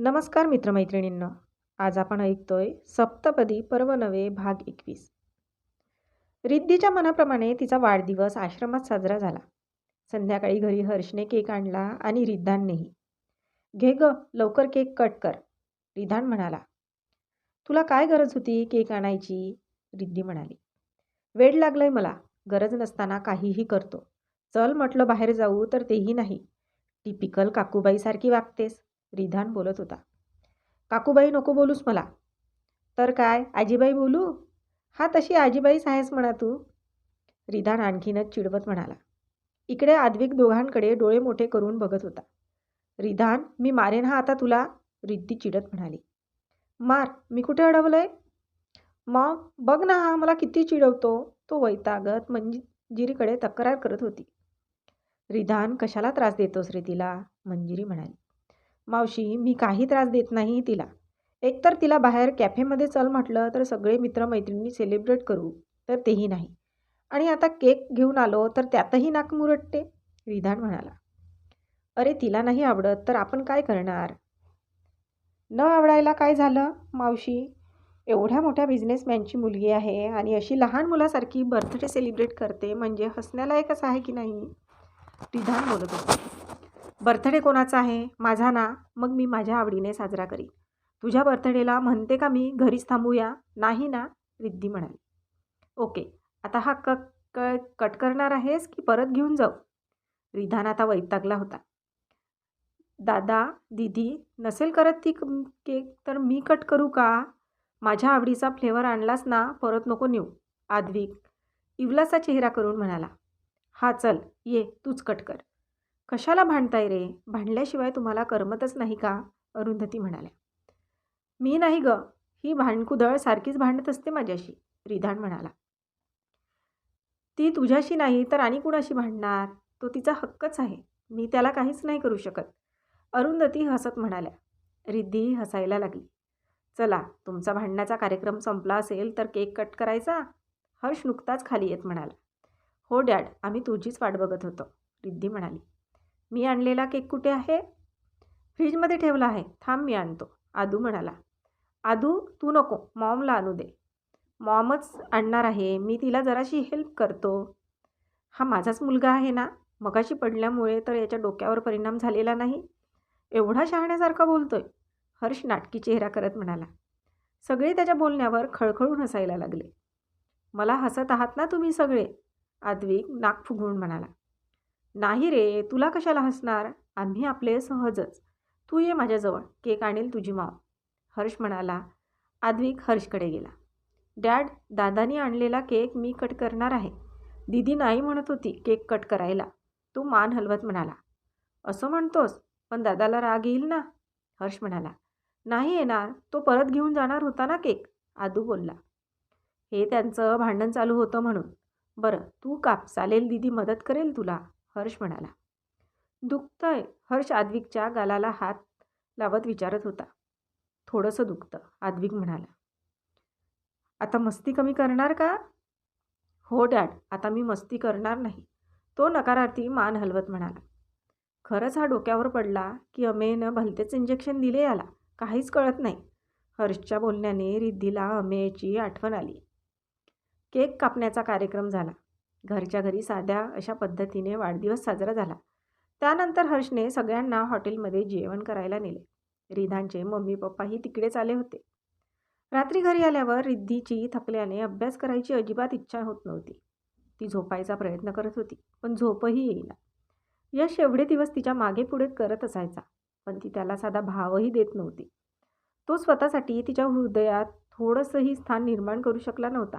नमस्कार मित्रमैत्रिणींना आज आपण ऐकतोय सप्तपदी पर्व नवे भाग एकवीस. रिद्धीच्या मनाप्रमाणे तिचा वाढदिवस आश्रमात साजरा झाला. संध्याकाळी घरी हर्षने केक आणला आणि रिद्धांनीही. घे ग लवकर केक कट कर रिधान म्हणाला. तुला काय गरज होती केक आणायची? रिद्धी म्हणाली. वेळ लागलंय मला गरज नसताना काहीही करतो. चल म्हटलं बाहेर जाऊ तर तेही नाही. टिपिकल काकूबाईसारखी वागतेस. रिधान बोलत होता. काकूबाई नको बोलूस मला. तर काय? आजीबाई बोलू? हा तशी आजीबाईच आहेस म्हणा तू. रिधान आणखीनच चिडवत म्हणाला. इकडे आद्विक दोघांकडे डोळे मोठे करून बघत होता. रिधान मी मारेन हा आता तुला? रिद्धी चिडत म्हणाली. मार? मी कुठे अडवलंय? मग बघ ना हा मला किती चिडवतो. तो वैतागत मंजिरीकडे तक्रार करत होती. रिधान कशाला त्रास देतोस रे तिला? मंजिरी म्हणाली. मावशी मी काही त्रास देत नाही तिला. एकतर तिला बाहेर कॅफेमध्ये चल म्हटलं तर सगळे मित्रमैत्रिणी सेलिब्रेट करू तर तेही नाही. आणि आता केक घेऊन आलो तर त्यातही नाक मुरटते विधान म्हणाला. अरे तिला नाही आवडत तर आपण काय करणार? न आवडायला काय झालं मावशी? एवढ्या मोठ्या बिझनेसमॅनची मुलगी आहे आणि अशी लहान मुलासारखी बर्थडे सेलिब्रेट करते म्हणजे हसण्यालायकच आहे की नाही? विधान बोलत होते. बर्थडे कोणाचा आहे? माझा ना. मग मी माझ्या आवडीने साजरा करीन. तुझ्या बर्थडेला म्हणते का मी घरीच थांबूया? नाही ना रिद्धी म्हणाली. ओके. आता हा क क कट करणार आहेस की परत घेऊन जाऊ? रिधान आता वैतागला होता. दादा दिदी नसेल करत ती केक तर मी कट करू का? माझ्या आवडीचा फ्लेवर आणलास ना परत नको नेऊ. आद्विक इवलाचा चेहरा करून म्हणाला. हा चल ये तूच कट कर. कशाला भांडताय रे? भांडल्याशिवाय तुम्हाला करमतच नाही का? अरुंधती म्हणाल्या. मी नाही ग. ही भांडकुदळ सारखीच भांडत असते माझ्याशी रिधान म्हणाला. ती तुझ्याशी नाही तर आणि कुणाशी भांडणार? तो तिचा हक्कच आहे. मी त्याला काहीच नाही करू शकत. अरुंधती हसत म्हणाल्या. रिद्धी हसायला लागली. चला तुमचा भांडण्याचा कार्यक्रम संपला असेल तर केक कट करायचा? हर्ष नुकताच खाली येत म्हणाला. हो डॅड आम्ही तुझीच वाट बघत होतो रिद्धी म्हणाली. मी आणलेला केक कुठे आहे? फ्रीजमध्ये ठेवला आहे. थांब मी आणतो. आदू म्हणाला. आदू तू नको. मॉमला आणू दे. मॉमच आणणार आहे. मी तिला जराशी हेल्प करतो. हा माझाच मुलगा आहे ना? मगाशी पडल्यामुळे तर याच्या डोक्यावर परिणाम झालेला नाही? एवढा शहाण्यासारखा बोलतोय. हर्ष नाटकी चेहरा करत म्हणाला. सगळे त्याच्या बोलण्यावर खळखळून हसायला लागले. मला हसत आहात ना तुम्ही सगळे? आद्विक नाक फुगवून म्हणाला. नाही रे तुला कशाला हसणार? आम्ही आपले सहजच. तू ये माझ्याजवळ केक आणेल तुझी माव. हर्ष म्हणाला. आद्विक हर्षकडे गेला. डॅड दादानी आणलेला केक मी कट करणार आहे. दिदी नाही म्हणत होती केक कट करायला. तू मान हलवत म्हणाला. असं म्हणतोस? पण दादाला राग येईल ना? हर्ष म्हणाला. नाही येणार. तो परत घेऊन जाणार होता ना केक? आदू बोलला. हे त्यांचं भांडण चालू होतं म्हणून. बरं तू काप. चालेल दिदी मदत करेल तुला. हर्ष म्हणाला. दुखतंय. हर्ष आद्विकच्या गालाला हात लावत विचारत होता. थोडंसं दुखतं आद्विक म्हणाला. आता मस्ती कमी करणार का? हो डॅड आता मी मस्ती करणार नाही. तो नकारार्थी मान हलवत म्हणाला. खरंच हा डोक्यावर पडला की अमेयनं भलतेच इंजेक्शन दिले याला. काहीच कळत नाही. हर्षच्या बोलण्याने रिद्धीला अमेयची आठवण आली. केक कापण्याचा कार्यक्रम झाला. घरच्या घरी साध्या अशा पद्धतीने वाढदिवस साजरा झाला. त्यानंतर हर्षने सगळ्यांना हॉटेलमध्ये जेवण करायला नेले. रिधांचे मम्मी पप्पाही तिकडेच आले होते. रात्री घरी आल्यावर रिद्धीची थकल्याने अभ्यास करायची अजिबात इच्छा होत नव्हती. ती झोपायचा प्रयत्न करत होती पण झोपही येईना. यश एवढे दिवस तिच्यामागे पुढे करत असायचा पण ती त्याला साधा भावही देत नव्हती. तो स्वतःसाठी तिच्या हृदयात थोडंसंही स्थान निर्माण करू शकला नव्हता.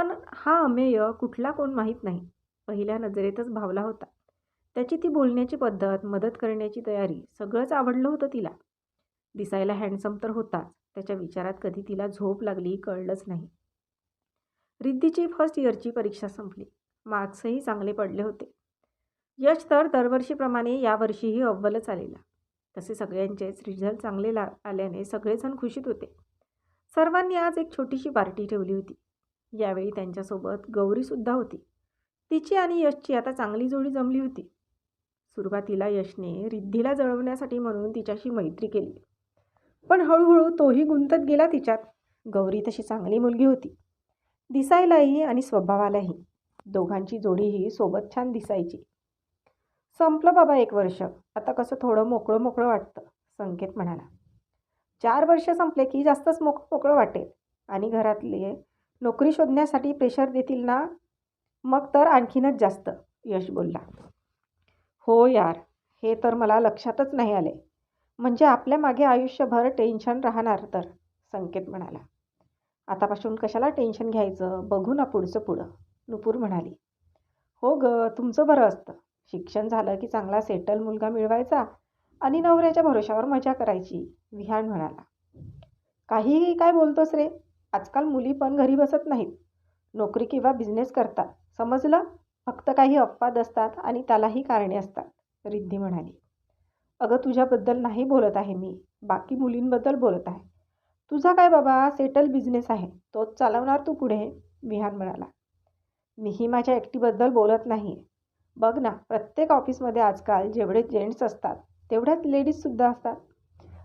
पण हा अमेय कुठला कोण माहीत नाही. पहिल्या नजरेतच भावला होता. त्याची ती बोलण्याची पद्धत मदत करण्याची तयारी सगळंच आवडलं होतं तिला. दिसायला हँडसम तर होताच त्याच्या विचारात कधी तिला झोप लागली कळलंच नाही. रिद्धीची फर्स्ट इयरची परीक्षा संपली. मार्क्सही चांगले पडले होते. यश तर दरवर्षीप्रमाणे यावर्षीही अव्वलच आलेला तसे सगळ्यांचेच रिझल्ट चांगले ला आल्याने सगळेजण खुशीत होते. सर्वांनी आज एक छोटीशी पार्टी ठेवली होती. यावेळी त्यांच्यासोबत गौरीसुद्धा होती. तिची आणि यशची आता चांगली जोडी जमली होती. सुरुवातीला यशने रिद्धीला जळवण्यासाठी म्हणून तिच्याशी मैत्री केली. पण हळूहळू तोही गुंतत गेला तिच्यात. गौरी तशी चांगली मुलगी होती. दिसायलाही आणि स्वभावालाही. दोघांची जोडीही सोबत छान दिसायची. संपलं बाबा एक वर्ष. आता कसं थोडं मोकळं मोकळं वाटतं संकेत म्हणाला. चार वर्ष संपले की जास्तच मोक मोकळं वाटेल. आणि घरातले नोकरी शोधण्यासाठी प्रेशर देतील ना? मग तर आणखीनच जास्त यश बोलला. हो यार हे तर मला लक्षातच नाही आले. म्हणजे आपल्या मागे आयुष्यभर टेन्शन राहणार तर संकेत म्हणाला. आतापासून कशाला टेन्शन घ्यायचं? बघू ना पुढचं पुढं नुपूर म्हणाली. हो ग तुमचं बरं असतं. शिक्षण झालं की चांगला सेटल मुलगा मिळवायचा आणि नवऱ्याच्या भरोशावर मजा करायची विहान म्हणाला. काहीही काय बोलतोस रे? आजकाल मुली पण घरी बसत नाहीत. नोकरी किंवा बिझनेस करतात. समजलं? फक्त काही अपवाद असतात आणि त्यालाही कारणे असतात रिद्धी म्हणाली. अगं तुझ्याबद्दल नाही बोलत आहे मी. बाकी मुलींबद्दल बोलत आहे. तुझा काय बाबा? सेटल बिझनेस आहे. तोच चालवणार तू पुढे? विहान म्हणाला. मीही माझ्या एकटीबद्दल बोलत नाही बघ ना प्रत्येक ऑफिसमध्ये आजकाल जेवढे जेंट्स असतात तेवढ्याच लेडीजसुद्धा असतात.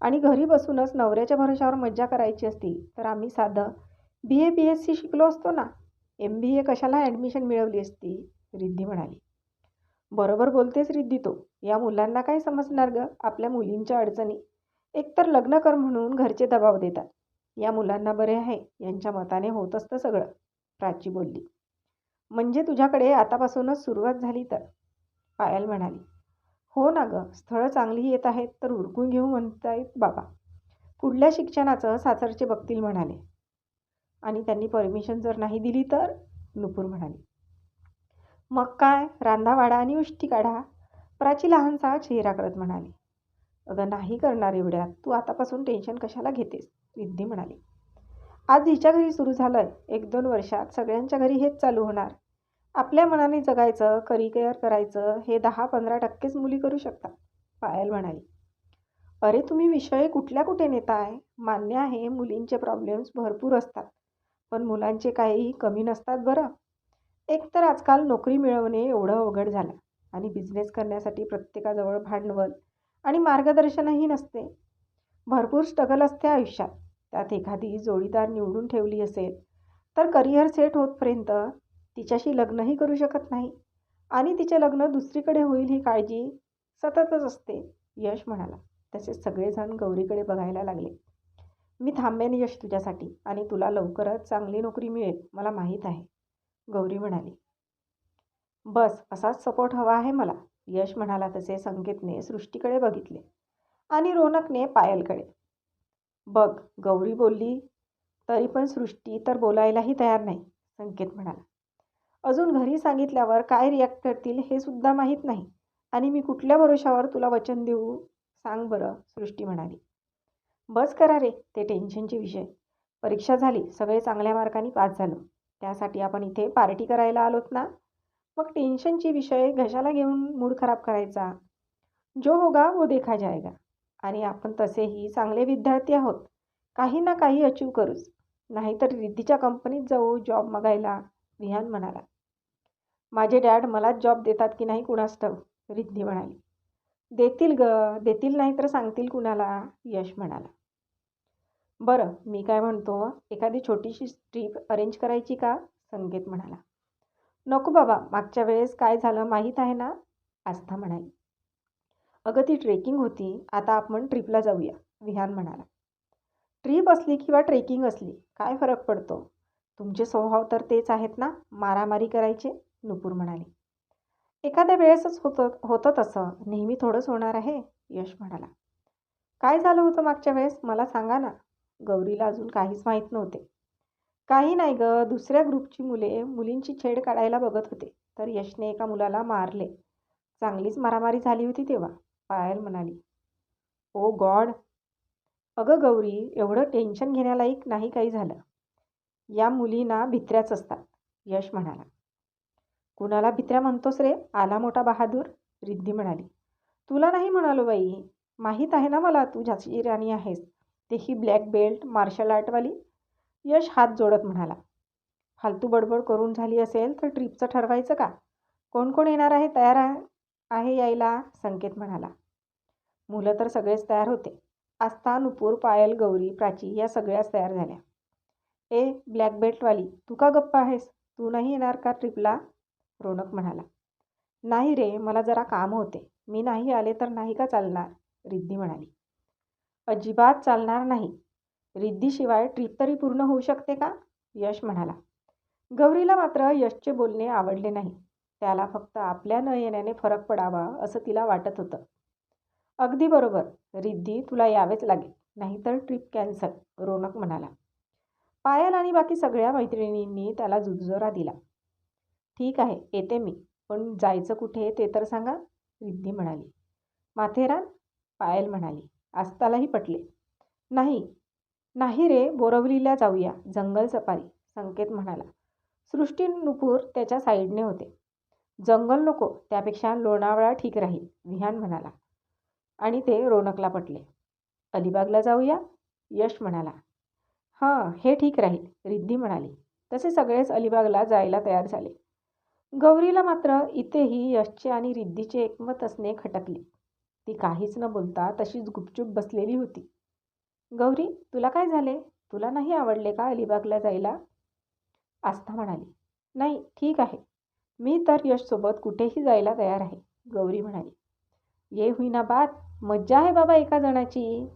आणि घरी बसूनच नवऱ्याच्या भरोशावर मज्जा करायची असती तर आम्ही साधं बी ए बी एस सी शिकलो असतो ना? एम बी ए कशाला ॲडमिशन मिळवली असती? रिद्धी म्हणाली. बरोबर बोलतेस रिद्धी तो. या मुलांना काय समजणार ग? आपल्या मुलींच्या अडचणी. एकतर लग्न कर म्हणून घरचे दबाव देतात. या मुलांना बरे आहे. यांच्या मताने होत असतं सगळं. प्राची बोलली. म्हणजे तुझ्याकडे आतापासूनच सुरुवात झाली तर? पायल म्हणाली. हो ना गं स्थळं चांगली येत आहेत तर उरकून घेऊ म्हणतायत बाबा. पुढल्या शिक्षणाचं सासरचे बघतील म्हणाले. आणि त्यांनी परमिशन जर नाही दिली तर? नुपूर म्हणाली. मग काय रांधावाडा आणि उष्टी काढा. प्राची लहानसा चेहरा करत म्हणाली. अगं नाही करणार एवढ्यात तू आतापासून टेन्शन कशाला घेतेस? विद्धी म्हणाली. आज हिच्या घरी सुरू झालं आहे एक दोन वर्षात सगळ्यांच्या घरी हेच चालू होणार. आपल्या मनाने जगायचं करिकेअर करायचं हे दहा पंधरा टक्केच मुली करू शकतात पायल म्हणाली. अरे तुम्ही विषय कुठल्या कुठे नेताय? मान्य आहे मुलींचे प्रॉब्लेम्स भरपूर असतात पण मुलांचे काहीही कमी नसतात बरं. एकतर आजकाल नोकरी मिळवणे एवढं अवघड झालं आणि बिझनेस करण्यासाठी प्रत्येकाजवळ भांडवल आणि मार्गदर्शनही नसते. भरपूर स्ट्रगल असते आयुष्यात. त्यात एखादी जोडीदार निवडून ठेवली असेल तर करिअर सेट होतपर्यंत तिच्याशी लग्नही करू शकत नाही. आणि तिचे लग्न दुसरीकडे होईल ही काळजी सततच असते यश म्हणाला. तसेच सगळेजण गौरीकडे बघायला लागले. मी थांबेन यश तुझ्यासाठी आणि तुला लवकरच चांगली नोकरी मिळेल मला माहीत आहे. गौरी म्हणाली. बस असाच सपोर्ट हवा आहे मला यश म्हणाला तसे संकेतने सृष्टीकडे बघितले. आणि रोनकने पायलकडे. बघ गौरी बोलली तरी पण सृष्टी तर बोलायलाही तयार नाही संकेत म्हणाला. अजून घरी सांगितल्यावर काय रिॲक्ट करतील हे सुद्धा माहीत नाही. आणि मी कुठल्या भरोशावर तुला वचन देऊ? सांग बरं सृष्टी म्हणाली. बस करा रे ते टेन्शनचे विषय. परीक्षा झाली सगळे चांगल्या मार्काने पास झालो. त्यासाठी आपण इथे पार्टी करायला आलोत ना? मग टेन्शनचे विषय घशाला घेऊन मूड खराब करायचा. जो होगा वो देखा जाएगा. आणि आपण तसेही चांगले विद्यार्थी आहोत. काही ना काही अचीव करूच. नाहीतर रिद्धीच्या कंपनीत जाऊ जॉब मागायला विहान म्हणाला. माझे डॅड मलाच जॉब देतात की नाही कुणास रिद्धी म्हणाली. देतील ग देतील नाही तर सांगतील कुणाला? यश म्हणाला. बरं मी काय म्हणतो? एखादी छोटीशी ट्रीप अरेंज करायची का? संकेत म्हणाला. नको बाबा मागच्या वेळेस काय झालं माहीत आहे ना? आस्था म्हणाली. अगं ती ट्रेकिंग होती. आता आपण ट्रिपला जाऊया विहान म्हणाला. ट्रीप असली किंवा ट्रेकिंग असली काय फरक पडतो? तुमचे स्वभाव तर तेच आहेत ना? मारामारी करायचे? नुपूर म्हणाली. एखाद्या वेळेसच होतं होतं तसं नेहमी थोडंच होणार आहे यश म्हणाला. काय झालं होतं मागच्या वेळेस? मला सांगा ना. गौरीला अजून काहीच माहीत नव्हते. काही नाही ग. दुसऱ्या ग्रुपची मुले मुलींची छेड काढायला बघत होते. तर यशने एका मुलाला मारले. चांगलीच मारामारी झाली होती तेव्हा. पायल म्हणाली. Oh God! अगं गौरी एवढं टेन्शन घेण्यालायक नाही काही झालं. या मुलींना भित्र्याच असतात. यश म्हणाला. कुणाला भित्र्या म्हणतोस रे? आला मोठा बहादूर? रिद्धी म्हणाली. तुला नाही म्हणालो बाई. माहीत आहे ना मला तू झाशी राणी आहेस. तेही ब्लॅक बेल्ट मार्शल आर्टवाली? यश हात जोडत म्हणाला. फालतू बडबड करून झाली असेल तर ट्रिपचं ठरवायचं का? कोण कोण येणार आहे तयार आहे यायला? संकेत म्हणाला. मुलं तर सगळेच तयार होते. आस्था नुपूर पायल गौरी प्राची या सगळ्याच तयार झाल्या. ए ब्लॅक बेल्टवाली तू का गप्पा आहेस? तू नाही येणार का ट्रिपला? रोनक म्हणाला. नाही रे मला जरा काम होते. मी नाही आले तर नाही का चालणार? रिद्धी म्हणाली. अजिबात चालणार नाही. रिद्धीशिवाय ट्रिप तरी पूर्ण होऊ शकते का? यश म्हणाला. गौरीला मात्र यशचे बोलणे आवडले नाही. त्याला फक्त आपल्या न येण्याने फरक पडावा असं तिला वाटत होतं. अगदी बरोबर. रिद्धी तुला यावेच लागेल. नाहीतर ट्रिप कॅन्सल. रोनक म्हणाला. पायल आणि बाकी सगळ्या मैत्रिणींनी त्याला जुजोरा दिला. ठीक आहे येते मी. पण जायचं कुठे ते तर सांगा रिद्धी म्हणाली. माथेरान? पायल म्हणाली. आस्तालाही पटले. नाही. नाही रे बोरवलीला जाऊया जंगल सफारी संकेत म्हणाला. सृष्टी नुपूर त्याच्या साईडने होते. जंगल नको त्यापेक्षा लोणावळा ठीक राहील विहान म्हणाला. आणि ते रोनकला पटले. अलिबागला जाऊया? यश म्हणाला. हां हे ठीक राहील रिद्धी म्हणाली. तसे सगळेच अलिबागला जायला तयार झाले. गौरीला मात्र इथेही यशचे आणि रिद्धीचे एकमत असणे खटकले. ती काहीच न बोलता तशीच गुपचूप बसलेली होती. गौरी तुला काय झाले? तुला नाही आवडले का अलिबागला जायला? आस्था म्हणाली. नाही ठीक आहे. मी तर यशसोबत कुठेही जायला तयार आहे गौरी म्हणाली. ये होईना बात. मज्जा आहे बाबा एका जणाची.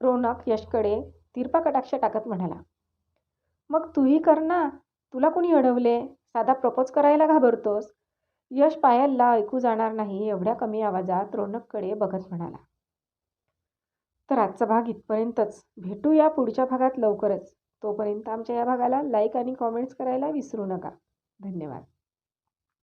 रोनक यशकडे तिरपा कटाक्ष टाकत म्हणाला. मग तूही कर ना. तुला कुणी अडवले? साधा प्रपोज करायला घाबरतोस? यश पायलला ऐकू जाणार नाही एवढ्या कमी आवाजात रोनककडे बघत म्हणाला. तर आजचा भाग इथपर्यंतच. भेटूया पुढच्या भागात लवकरच. तोपर्यंत आमच्या या भागाला लाईक आणि कॉमेंट्स करायला विसरू नका. धन्यवाद.